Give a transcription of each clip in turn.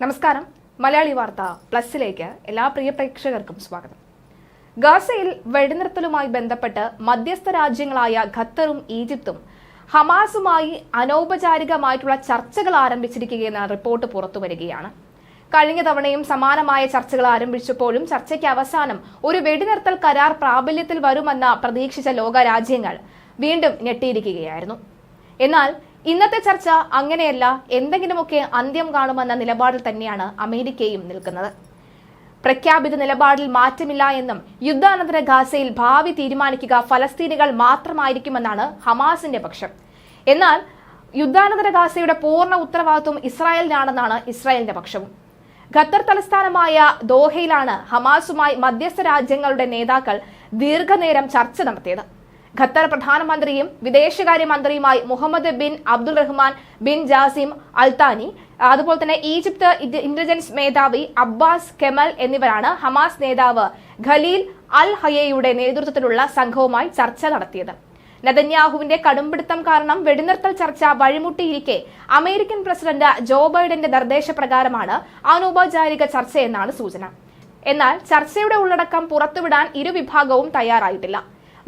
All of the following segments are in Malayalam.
നമസ്കാരം. മലയാളി വാർത്ത പ്ലസിലേക്ക് എല്ലാ പ്രിയ പ്രേക്ഷകർക്കും സ്വാഗതം. ഗാസയിൽ വെടിനിർത്തലുമായി ബന്ധപ്പെട്ട് മധ്യസ്ഥ രാജ്യങ്ങളായ ഖത്തറും ഈജിപ്തും ഹമാസുമായി അനൗപചാരികമായിട്ടുള്ള ചർച്ചകൾ ആരംഭിച്ചിരിക്കുകയെന്ന റിപ്പോർട്ട് പുറത്തു വരികയാണ്. കഴിഞ്ഞ തവണയും സമാനമായ ചർച്ചകൾ ആരംഭിച്ചപ്പോഴും ചർച്ചയ്ക്ക് അവസാനം ഒരു വെടിനിർത്തൽ കരാർ പ്രാബല്യത്തിൽ വരുമെന്ന പ്രതീക്ഷിച്ച ലോകരാജ്യങ്ങൾ വീണ്ടും ഞെട്ടിയിരിക്കുകയായിരുന്നു. എന്നാൽ ഇന്നത്തെ ചർച്ച അങ്ങനെയല്ല എന്തെങ്കിലുമൊക്കെ അന്ത്യം കാണുമെന്ന നിലപാടിൽ തന്നെയാണ് അമേരിക്കയും നിൽക്കുന്നത്. പ്രഖ്യാപിത നിലപാടിൽ മാറ്റമില്ല എന്നും യുദ്ധാനന്തര ഗാസയിൽ ഭാവി തീരുമാനിക്കുക ഫലസ്തീനികൾ മാത്രമായിരിക്കുമെന്നാണ് ഹമാസിന്റെ പക്ഷം. എന്നാൽ യുദ്ധാനന്തര ഗാസയുടെ പൂർണ ഉത്തരവാദിത്വം ഇസ്രായേലിനാണെന്നാണ് ഇസ്രായേലിന്റെ പക്ഷവും ഖത്തർ തലസ്ഥാനമായ ദോഹയിലാണ് ഹമാസുമായി മധ്യസ്ഥ രാജ്യങ്ങളുടെ നേതാക്കൾ ദീർഘനേരം ചർച്ച നടത്തിയത്. ഖത്തർ പ്രധാനമന്ത്രിയും വിദേശകാര്യമന്ത്രിയുമായി Mohammed bin Abdul Rahman bin Jassim Al Thani അതുപോലെ തന്നെ ഈജിപ്ത് ഇന്റലിജൻസ് മേധാവി അബ്ബാസ് കെമൽ എന്നിവരാണ് ഹമാസ് നേതാവ് ഖലീൽ അൽ ഹയയുടെ നേതൃത്വത്തിലുള്ള സംഘവുമായി ചർച്ച നടത്തിയത്. നെതന്യാഹുവിന്റെ കടുംപിടുത്തം കാരണം വെടിനിർത്തൽ ചർച്ച വഴിമുട്ടിയിരിക്കെ അമേരിക്കൻ പ്രസിഡന്റ് ജോ ബൈഡന്റെ നിർദ്ദേശപ്രകാരമാണ് അനൗപചാരിക ചർച്ചയെന്നാണ് സൂചന. എന്നാൽ ചർച്ചയുടെ ഉള്ളടക്കം പുറത്തുവിടാൻ ഇരുവിഭാഗവും തയ്യാറായിട്ടില്ല.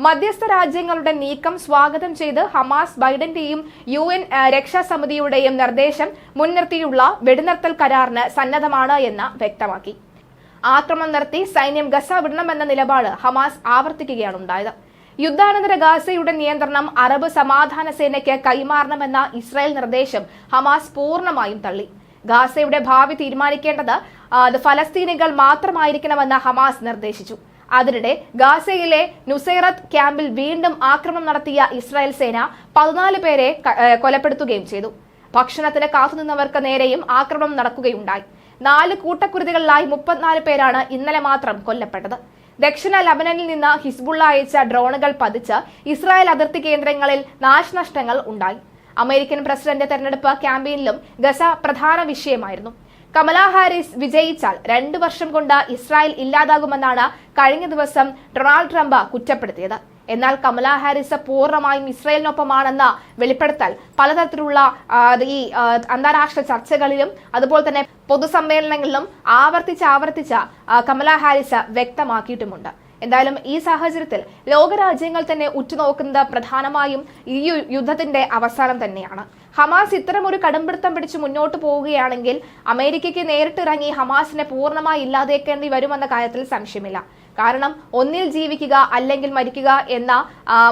മധ്യസ്ഥ രാജ്യങ്ങളുടെ നീക്കം സ്വാഗതം ചെയ്ത് ഹമാസ് ബൈഡന്റെയും യു എൻ രക്ഷാസമിതിയുടെയും നിർദ്ദേശം മുൻനിർത്തിയുള്ള വെടിനിർത്തൽ കരാറിന് സന്നദ്ധമാണ് എന്ന് വ്യക്തമാക്കി. ആക്രമണം നടത്തി സൈന്യം ഗസ വിടണമെന്ന നിലപാട് ഹമാസ് ആവർത്തിക്കുകയാണ് ഉണ്ടായത്. യുദ്ധാനന്തര ഗാസയുടെ നിയന്ത്രണം അറബ് സമാധാന സേനയ്ക്ക് കൈമാറണമെന്ന ഇസ്രായേൽ നിർദ്ദേശം ഹമാസ് പൂർണമായും തള്ളി. ഗാസയുടെ ഭാവി തീരുമാനിക്കേണ്ടത് അത് ഫലസ്തീനികൾ മാത്രമായിരിക്കണമെന്ന് ഹമാസ് നിർദ്ദേശിച്ചു. അതിനിടെ ഗാസയിലെ നുസൈറത്ത് ക്യാമ്പിൽ വീണ്ടും ആക്രമണം നടത്തിയ ഇസ്രായേൽ സേന പതിനാല് പേരെ കൊലപ്പെടുത്തുകയും ചെയ്തു. ഭക്ഷണത്തിന് കാത്തുനിന്നവർക്ക് നേരെയും ആക്രമണം നടക്കുകയുണ്ടായി. നാല് കൂട്ടക്കുരുതികളിലായി മുപ്പത്തിനാല് പേരാണ് ഇന്നലെ മാത്രം കൊല്ലപ്പെട്ടത്. ദക്ഷിണ ലബനനിൽ നിന്ന് ഹിസ്ബുള്ള അയച്ച ഡ്രോണുകൾ പതിച്ച് ഇസ്രായേൽ അതിർത്തി കേന്ദ്രങ്ങളിൽ നാശനഷ്ടങ്ങൾ ഉണ്ടായി. അമേരിക്കൻ പ്രസിഡന്റ് തെരഞ്ഞെടുപ്പ് ക്യാമ്പയിനിലും ഗസ പ്രധാന വിഷയമായിരുന്നു. കമലാ ഹാരിസ് വിജയിച്ചാൽ രണ്ടു വർഷം കൊണ്ട് ഇസ്രായേൽ ഇല്ലാതാകുമെന്നാണ് കഴിഞ്ഞ ദിവസം ഡൊണാൾഡ് ട്രംപ് കുറ്റപ്പെടുത്തിയത്. എന്നാൽ കമലാ ഹാരിസ് പൂർണമായും ഇസ്രായേലിനൊപ്പമാണെന്ന വെളിപ്പെടുത്തൽ പലതരത്തിലുള്ള ഈ അന്താരാഷ്ട്ര ചർച്ചകളിലും അതുപോലെ തന്നെ പൊതുസമ്മേളനങ്ങളിലും ആവർത്തിച്ച് ആവർത്തിച്ച് കമലാ ഹാരിസ് വ്യക്തമാക്കിയിട്ടുമുണ്ട്. എന്തായാലും ഈ സാഹചര്യത്തിൽ ലോകരാജ്യങ്ങൾ തന്നെ ഉറ്റുനോക്കുന്നത് പ്രധാനമായും ഈ യുദ്ധത്തിന്റെ അവസാനം തന്നെയാണ്. ഹമാസ് ഇത്തരം ഒരു കടുംപിടുത്തം പിടിച്ച് മുന്നോട്ട് പോവുകയാണെങ്കിൽ അമേരിക്കയ്ക്ക് നേരിട്ടിറങ്ങി ഹമാസിനെ പൂർണമായി ഇല്ലാതേക്കേണ്ടി വരുമെന്ന കാര്യത്തിൽ സംശയമില്ല. കാരണം ഒന്നിൽ ജീവിക്കുക അല്ലെങ്കിൽ മരിക്കുക എന്ന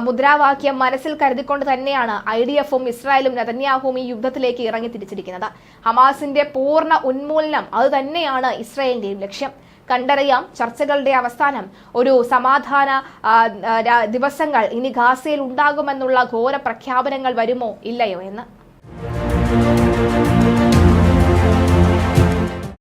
മുദ്രാവാക്യം മനസ്സിൽ കരുതിക്കൊണ്ട് തന്നെയാണ് ഐ ഡി എഫും ഇസ്രായേലും നെതന്യാഹുവും ഈ യുദ്ധത്തിലേക്ക് ഇറങ്ങി തിരിച്ചിരിക്കുന്നത്. ഹമാസിന്റെ പൂർണ ഉന്മൂലനം അത് തന്നെയാണ് ഇസ്രായേലിന്റെയും ലക്ഷ്യം. കണ്ടറിയാം ചർച്ചകളുടെ അവസാനം ഒരു സമാധാന ദിവസങ്ങൾ ഇനി ഗാസയിൽ ഉണ്ടാകുമെന്നുള്ള ഘോര പ്രഖ്യാപനങ്ങൾ വരുമോ ഇല്ലയോ എന്ന്.